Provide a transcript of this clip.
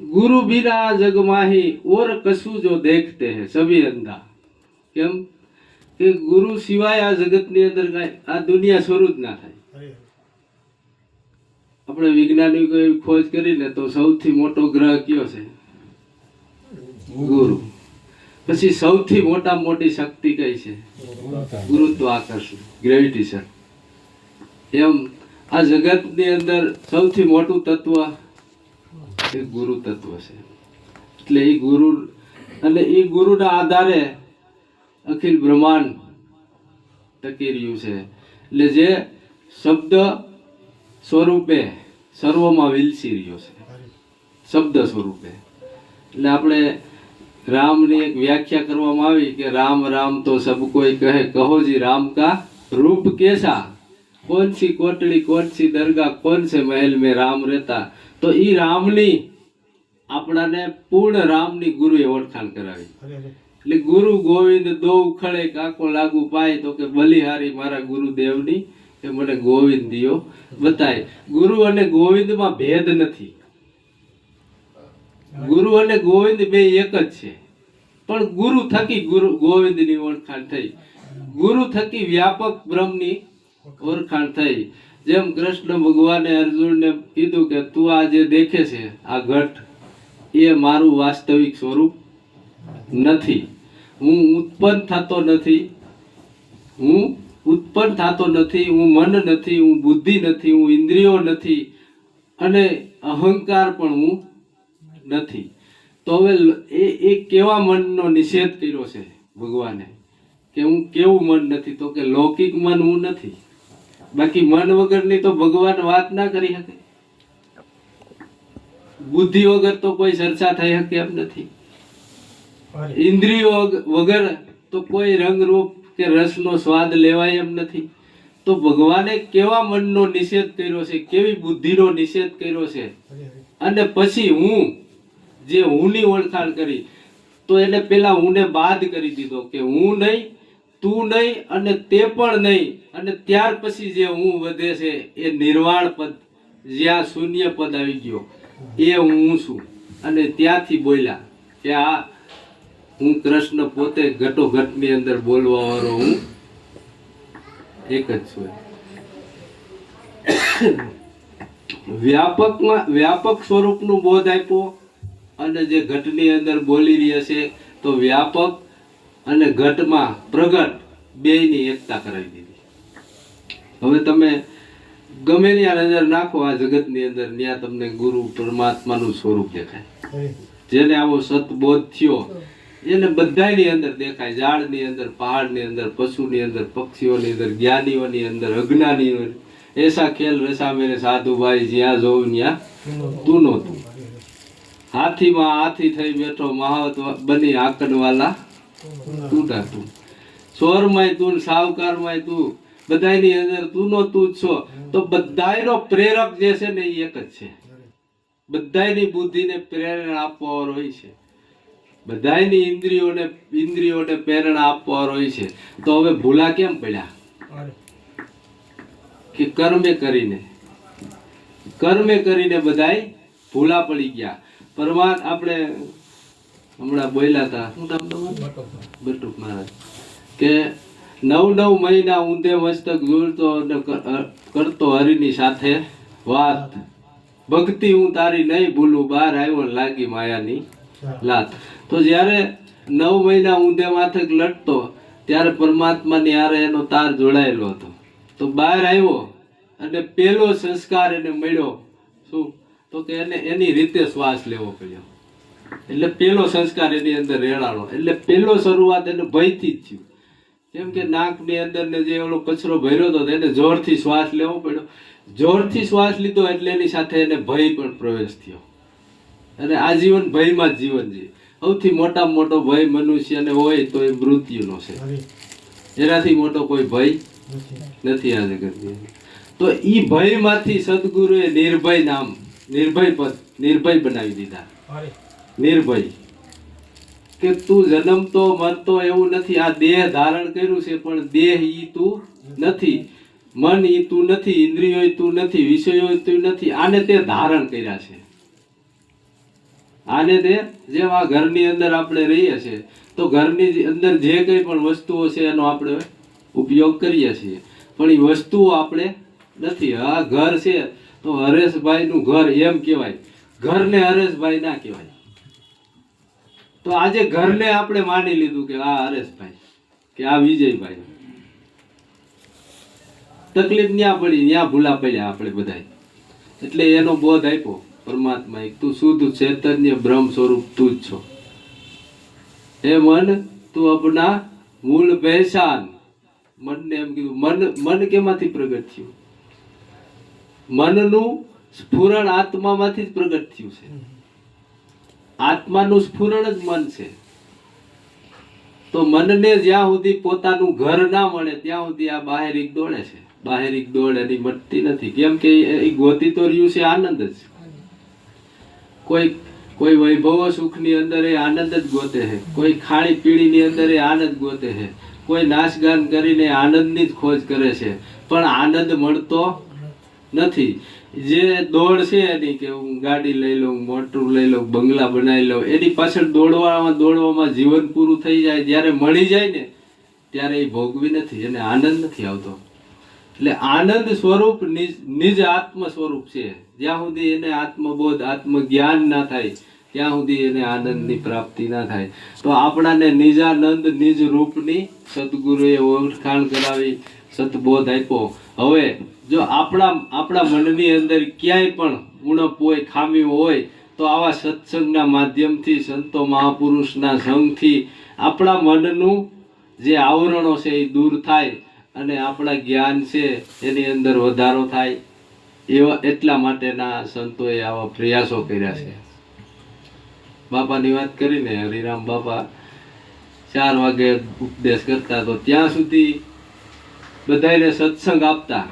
ગુરુ બિના જગમાહી ઓર કશું જો દેખતે હે સભી અંધા. કેમ? કે ગુરુ સિવાય આ જગતની અંદર કાંઈ આ દુનિયા શરૂ જ ના થાય. આપણે વૈજ્ઞાનિકો એવી ખોજ કરીને તો સૌથી મોટો ગ્રહ કયો છે? ગુરુ. પછી સૌથી મોટા મોટી શક્તિ કઈ છે? ગુરુત્વ. આકર્ષણ ગ્રેવિટેશન એમ આ જગતની અંદર સૌથી મોટું તત્વ એ ગુરુ તત્વ છે. એટલે એ ગુરુ અને એ ગુરુના આધારે અખિલ બ્રહ્માંડ ટકી રહ્યું છે. એટલે જે શબ્દ સ્વરૂપે સર્વમાં વિલસી રહ્યો છે. શબ્દ સ્વરૂપે. એટલે આપણે રામની એક વ્યાખ્યા કરવામાં આવી કે રામ રામ તો સબ કોઈ કહે, કહો જી રામ કા રૂપ કેસા? કોણ સી કોટડી કોણ સી દરગાહ કોણ છે મહેલ મેં રામ રહેતા? તો એ રામની આપણાને પૂર્ણ રામની ગુરુએ ઓળખાણ કરાવી. એટલે ગુરુ ગોવિંદ દો ખળે કાકો લાગુ પાય તો કે બલિહારી મારા ગુરુદેવની એ મને ગોવિંદીઓ બતાય ગુરુ અને ગોવિંદમાં ભેદ નથી. ગુરુ અને ગોવિંદ બે એક જ છે. પણ ગુરુ થકી ગુરુ ગોવિંદની ઓળખાણ થઈ. ગુરુ થકી વ્યાપક બ્રહ્મની ઓળખાણ થઈ. જેમ કૃષ્ણ ભગવાને અર્જુનને કીધું કે તું આ જે દેખે છે, આ ઘટ એ મારું વાસ્તવિક સ્વરૂપ નથી. હું ઉત્પન્ન થતો નથી. હું ઉત્પન્ન થતો નથી. હું મન નથી. હું બુદ્ધિ નથી. હું ઇન્દ્રિયો નથી. અને અહંકાર પણ હું નથી. તો હવે એ એ કેવા મનનો નિષેધ કર્યો છે ભગવાને? કે હું કેવું મન નથી? તો કે લૌકિક મન હું નથી. બાકી મન વગરની તો ભગવાન વાત ના કરી શકે. બુદ્ધિ વગર તો કોઈ ચર્ચા થઈ શકે એમ નથી. ઇન્દ્રિયો વગર તો કોઈ રંગ રૂપ કે રસનો સ્વાદ લેવાય એમ નથી. તો ભગવાને કેવા મનનો નિષેધ કર્યો છે કેવી બુદ્ધિનો નિષેધ કર્યો છે? અને પછી હું જે હુંની ઓળખાણ કરી તો એને પેલા હુંને બાદ કરી દીધો કે હું નહીં તું નહીં અને તે પણ નહીં. અને ત્યાર પછી જે હું વધે છે એ નિર્વાણ પદ, જ્યાં શૂન્ય પદ આવી ગયો, એ હું છું. અને ત્યાંથી બોલ્યા કે આ હું કૃષ્ણ પોતે ઘટોઘટની અંદર બોલવા વાળો હું એક જ છું. વ્યાપકમાં, વ્યાપક સ્વરૂપનું બોધ આપ્યો. અને જે ઘટની અંદર બોલી રહ્યા છે તો વ્યાપક અને ઘટમાં પ્રગટ બેયની એકતા કરાવી દીધી. હવે તમે ગમે ત્યાં નજર નાખો આ જગતની અંદર ત્યાં તમને ગુરુ પરમાત્માનું સ્વરૂપ દેખાય. જેને આવો સતબોધ થયો એને બધાયની અંદર દેખાય. ઝાડની અંદર પહાડની અંદર પશુની અંદર પક્ષીઓની અંદર જ્ઞાનીઓની અંદર અજ્ઞાનીઓ. એસા ખેલ રસા મેરે સાધુભાઈ જ્યાં જોઉં ત્યાં તું નહોતું. હાથીમાં હાથી થઈ બેઠો મહાવત બની આકડવાલા તું તું તું. ને સાવકારમાંય તું. બધાની અંદર તું નો તું જ છો. તો બધાયનો પ્રેરક જે છે ને એ એક જ છે. બધાયની બુદ્ધિને પ્રેરણા આપવાવાળો હોય છે. બધાયની ઇન્દ્રિયોને ઇન્દ્રિયોને પ્રેરણા આપવાવાળો હોય છે. તો હવે ભૂલા કેમ પડ્યા? કે કર્મે કરીને. કર્મે કરીને બધાય ભૂલા પડી ગયા. પરમાત્મ આપણે હમણાં બોલ્યા હતા. શું નામ તમારું? બટુક મહારાજ. કે નવ નવ મહિના ઊંધે મસ્તક ઝૂલતો કરતો હરિની સાથે વાત. ભક્તિ હું તારી નહીં ભૂલું, બહાર આવ્યો લાગી માયાની લાત. તો જ્યારે નવ મહિના ઊંધે માથક લટતો, ત્યારે પરમાત્માની આરે એનો તાર જોડાયેલો હતો. તો બહાર આવ્યો અને પહેલો સંસ્કાર એને મળ્યો. શું? તો કે એને એની રીતે શ્વાસ લેવો પડ્યો. એટલે પેલો સંસ્કાર એની અંદર રેડાણો એટલે પેલો શરૂઆત એને ભયથી જ થયું. કેમ કે નાકની અંદર ને જે ઓલો કચરો ભર્યો હતો એને જોરથી શ્વાસ લેવો પડ્યો. જોરથી શ્વાસ લીધો એટલે એની સાથે એને ભય પણ પ્રવેશ થયો. અને આજીવન ભયમાં જ જીવન જીવે સૌથી મોટામાં મોટો ભય મનુષ્યને હોય તો એ મૃત્યુનો છે. એનાથી મોટો કોઈ ભય નથી આ જગતની તો એ ભયમાંથી સદગુરુએ નિર્ભય નામ નિર્ભય પદ નિર્ભય બનાવી દીધા. નિર્ભય. કે તું જન્મતો મરતો એવું નથી. આ દેહ ધારણ કર્યું છે, પણ દેહ ઈ તું નથી. મન ઈ તું નથી, ઇન્દ્રિયો તું નથી, વિષયો તું નથી. આને તે ધારણ કર્યા છે. આને તે જેમ આ ઘરની અંદર આપણે રહીએ છીએ તો ઘરની અંદર જે કંઈ પણ વસ્તુઓ છે, એનો આપણે ઉપયોગ કરીએ છીએ. પણ એ વસ્તુઓ આપણે નથી. આ ઘર છે, તો હરેશભાઈનું ઘર એમ કહેવાય. ઘરને હરેશભાઈ ના કહેવાય. તો આજે ઘરને આપણે માની લીધું કે આ હરેશભાઈ, કે આ વિજયભાઈ. તકલીફ ન્યા પડી, ન્યા ભૂલા પડ્યા આપણે બધા એટલે એનો બોધ આપ્યો, પરમાત્મા તું શુદ્ધ ચૈતન્ય બ્રહ્મ સ્વરૂપ તું જ છો. હે મન, તું અપના મૂળ પહેચાન. મનને એમ કીધું, મન મન કેમાંથી પ્રગટ થયું? મનનું સ્ફુરણ આત્મામાંથી જ પ્રગટ થયું છે. આત્માનું સ્ફુરણ જ મન છે. તો મનને જ્યાં સુધી પોતાનું ઘર ના મળે, ત્યાં સુધી આ બાહેરિક દોડે છે. બાહેરિક દોડ, એની મટતી નથી. કેમ કે એ- ગોતી તો રહ્યું છે આનંદ જ. કોઈ કોઈ વૈભવ સુખની અંદર એ આનંદ જ ગોતે છે. કોઈ ખાણી પીણીની અંદર એ આનંદ ગોતે છે. કોઈ નાશગાન કરીને આનંદની જ ખોજ કરે છે. પણ આનંદ મળતો નથી. જે દોડ છે એની કે હું ગાડી લઈ લઉં મોટું લઈ લઉં, બંગલા બનાવી લઉં, એની પાછળ દોડવામાં દોડવામાં જીવન પૂરું થઈ જાય, જ્યારે મળી જાય ને, ત્યારે એ ભોગવી નથી એને આનંદ નથી આવતો. એટલે આનંદ સ્વરૂપ નિજ નિજ આત્મ સ્વરૂપ છે. જ્યાં સુધી એને આત્મબોધ, આત્મજ્ઞાન ના થાય, ત્યાં સુધી એને આનંદની પ્રાપ્તિ ના થાય. તો આપણાને નિજાનંદ, નિજ રૂપની સદગુરુએ ઓળખાણ કરાવી, સદબોધ આપ્યો. હવે જો આપણા આપણા મનની અંદર ક્યાંય પણ ઉણપ હોય, ખામી હોય, તો આવા સત્સંગના માધ્યમથી, સંતો મહાપુરુષના સંગથી આપણા મનનું જે આવરણો છે એ દૂર થાય અને આપણા જ્ઞાન છે એની અંદર વધારો થાય, એવા એટલા માટેના સંતોએ આવા પ્રયાસો કર્યા છે. બાપાની વાત કરીને હરિરામ બાપા ચાર વાગે ઉપદેશ કરતા, તો ત્યાં સુધી બધાને સત્સંગ આપતા